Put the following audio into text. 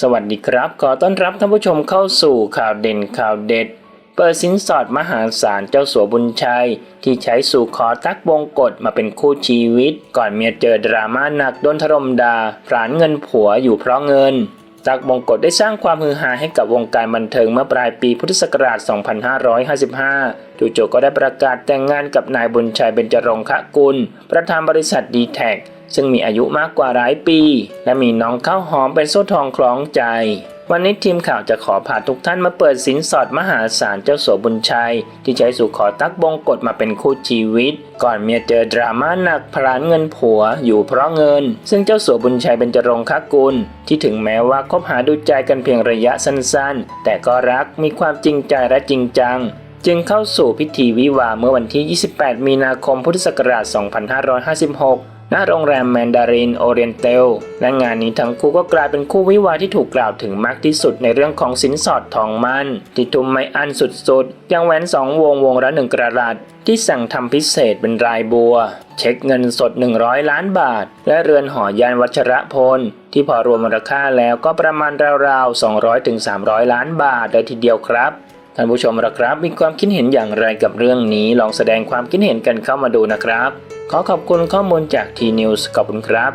สวัสดีครับ ขอต้อนรับท่านผู้ชมเข้าสู่ข่าวเด่นข่าวเด็ด เปิดสินสอดมหาศาลเจ้าสัวบุญชัย ที่ใช้สู่ขอตักบงกฎมาเป็นคู่ชีวิต ก่อนเมียเจอดราม่าหนักโดนถล่มดาผลานเงินผัวอยู่เพราะเงิน ตักบงกฎได้สร้างความฮือฮาให้กับวงการบันเทิงเมื่อปลายปีพุทธศักราช 2555 จู่ๆก็ได้ประกาศแต่งงานกับนายบุญชัยเบญจรงคกุล ประธานบริษัทดีแท็ ซึ่งมีอายุมากกว่าหลายปี และมีน้องข้าวหอมเป็นโซ่ทองคล้องใจ วันนี้ทีมข่าวจะขอพาทุกท่านมาเปิดสินสอดมหาศาลเจ้าสัวบุญชัย ที่ใช้สู่ขอตักบงกฎมาเป็นคู่ชีวิต ก่อนเมียเจอดราม่าหนักพลานเงินผัวอยู่เพราะเงิน ซึ่งเจ้าสัวบุญชัยเป็นจรงคกุล ที่ถึงแม้ว่าคบหาดูใจกันเพียงระยะสั้นๆ แต่ก็รักมีความจริงใจและจริงจังจึงเข้าสู่พิธีวิวาห์เมื่อวันที่ 28 มีนาคม พุทธศักราช 2556 ณโรงแรมแมนดารินโอเรียนเตลและงานนี้ทั้งคู่ก็กลายเป็นคู่วิวาที่ถูกกล่าวถึงมากที่สุดในเรื่องของสินสอดทองมั่นที่ทุ่มไม่อันสุดๆยังแหวนสองวงวงละหนึ่งกระดัดที่สั่งทำพิเศษเป็นรายบัว เช็คเงินสด 100 ล้านบาท และเรือนหอยานวัชระพล ที่พอรวมมูลค่าแล้วก็ประมาณราวๆ200-300 ล้านบาทเลยทีเดียวครับ ท่านผู้ชมละครับ มีความคิดเห็นอย่างไรกับเรื่องนี้ ลองแสดงความคิดเห็นกันเข้ามาดูนะครับ ขอขอบคุณข้อมูลจากทีนิวส์ขอบคุณครับ